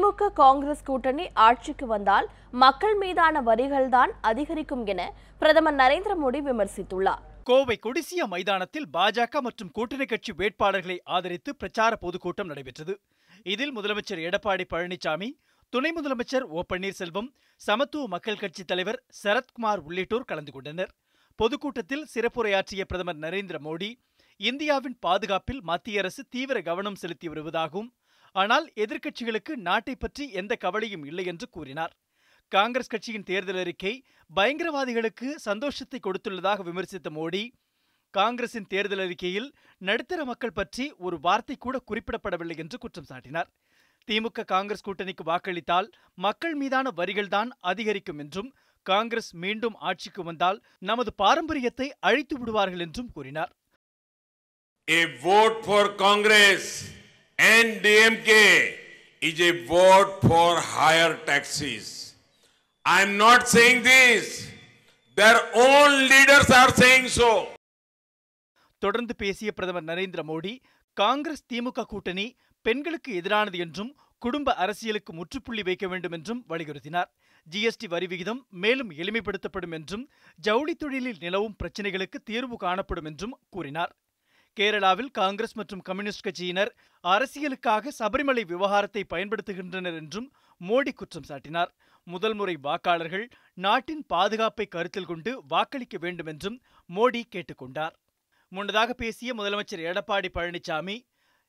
திமுக காங்கிரஸ் கூட்டணி ஆட்சிக்கு வந்தால் மக்கள் மீதான வரிகள்தான் அதிகரிக்கும் என பிரதமர் நரேந்திர மோடி விமர்சித்துள்ளார். கோவை கொடிசிய மைதானத்தில் பாஜக மற்றும் கூட்டணி கட்சி வேட்பாளர்களை ஆதரித்து பிரச்சார பொதுக்கூட்டம் நடைபெற்றது. இதில் முதலமைச்சர் எடப்பாடி பழனிசாமி துணை முதலமைச்சர் ஓ பன்னீர்செல்வம் சமத்துவ மக்கள் கட்சி தலைவர் சரத்குமார் உள்ளிட்டோர் கலந்து கொண்டனர். பொதுக்கூட்டத்தில் சிறப்புரையாற்றிய பிரதமர் நரேந்திர மோடி இந்தியாவின் பாதுகாப்பில் மத்திய அரசு தீவிர கவனம் செலுத்தி வருவதாகவும் ஆனால் எதிர்க்கட்சிகளுக்கு நாட்டை பற்றி எந்த கவலையும் இல்லை என்று கூறினார். காங்கிரஸ் கட்சியின் தேர்தல் அறிக்கை பயங்கரவாதிகளுக்கு சந்தோஷத்தை கொடுத்துள்ளதாக விமர்சித்த மோடி காங்கிரசின் தேர்தல் அறிக்கையில் நடுத்தர மக்கள் பற்றி ஒரு வார்த்தை கூட குறிப்பிடப்படவில்லை என்று குற்றம் சாட்டினார். திமுக காங்கிரஸ் கூட்டணிக்கு வாக்களித்தால் மக்கள் மீதான வரிகள்தான் அதிகரிக்கும் என்றும் காங்கிரஸ் மீண்டும் ஆட்சிக்கு வந்தால் நமது பாரம்பரியத்தை அழித்து விடுவார்கள் என்றும் கூறினார். A vote for Congress. And DMK is a vote for higher taxes. I'm not saying this. Their own leaders are saying so. தொடர்ந்து பேசிய பிரதமர் நரேந்திர மோடி காங்கிரஸ் திமுக கூட்டணி பெண்களுக்கு எதிரானது என்றும் குடும்ப அரசியலுக்கு முற்றுப்புள்ளி வைக்க வேண்டும் என்றும் வலியுறுத்தினார் ஜிஎஸ்டி வரி விகிதம் மேலும் எளிமைப்படுத்தப்படும் என்றும் ஜவுளி தொழிலில் நிலவும் பிரச்சினைகளுக்கு தீர்வு காணப்படும் என்றும் கூறினார் கேரளாவில் காங்கிரஸ் மற்றும் கம்யூனிஸ்ட் கட்சியினர் அரசியலுக்காக சபரிமலை விவகாரத்தை பயன்படுத்துகின்றனர் என்றும் மோடி குற்றம் சாட்டினார். முதல் முறை வாக்காளர்கள் நாட்டின் பாதுகாப்பை கருத்தில் கொண்டு வாக்களிக்க வேண்டும் என்றும் மோடி கேட்டுக்கொண்டார். முன்னதாக பேசிய முதலமைச்சர் எடப்பாடி பழனிசாமி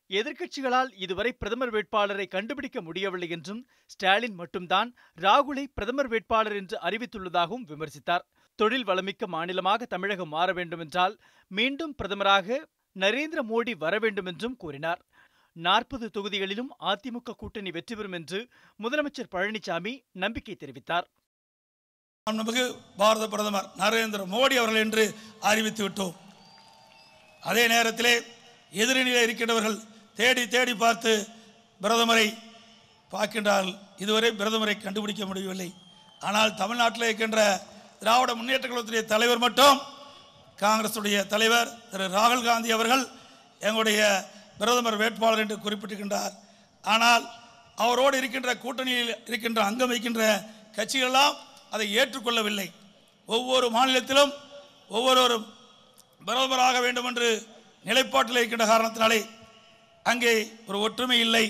எதிர்க்கட்சிகளால் இதுவரை பிரதமர் வேட்பாளரை கண்டுபிடிக்க முடியவில்லை என்றும் ஸ்டாலின் மட்டும்தான் ராகுலை பிரதமர் வேட்பாளர் என்று அறிவித்துள்ளதாகவும் விமர்சித்தார். தொழில் வளமிக்க மாநிலமாக தமிழகம் மாற வேண்டுமென்றால் மீண்டும் பிரதமராக நரேந்திர மோடி வர வேண்டும் என்றும் கூறினார். நாற்பது தொகுதிகளிலும் அதிமுக கூட்டணி வெற்றி பெறும் என்று முதலமைச்சர் பழனிசாமி நம்பிக்கை தெரிவித்தார். நமக்கு பாரத பிரதமர் நரேந்திர மோடி அவர்கள் என்று அறிவித்து விட்டோம். அதே நேரத்திலே எதிரணியில் இருக்கின்றவர்கள் தேடி தேடி பார்த்து பிரதமரை பார்க்கின்றார்கள். இதுவரை பிரதமரை கண்டுபிடிக்க முடியவில்லை. ஆனால் தமிழ்நாட்டில் இருக்கின்ற திராவிட முன்னேற்ற கழகத்துடைய தலைவர் மட்டும் காங்கிரசுடைய தலைவர் திரு ராகுல் காந்தி அவர்கள் எங்களுடைய பிரதமர் வேட்பாளர் என்று குறிப்பிட்டிருக்கின்றார். ஆனால் அவரோடு இருக்கின்ற கூட்டணியில் இருக்கின்ற அங்கம் வைக்கின்ற கட்சிகளெல்லாம் அதை ஏற்றுக்கொள்ளவில்லை. ஒவ்வொரு மாநிலத்திலும் ஒவ்வொருவரும் பிரதமராக வேண்டும் என்று நிலைப்பாட்டில் இருக்கின்ற காரணத்தினாலே அங்கே ஒரு ஒற்றுமை இல்லை.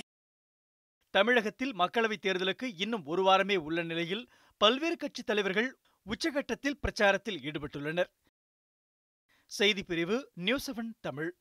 தமிழகத்தில் மக்களவைத் தேர்தலுக்கு இன்னும் ஒரு வாரமே உள்ள நிலையில் பல்வேறு கட்சித் தலைவர்கள் உச்சகட்டத்தில் பிரச்சாரத்தில் ஈடுபட்டுள்ளனர். செய்தி பிரிவு நியூஸ் செவன் தமிழ்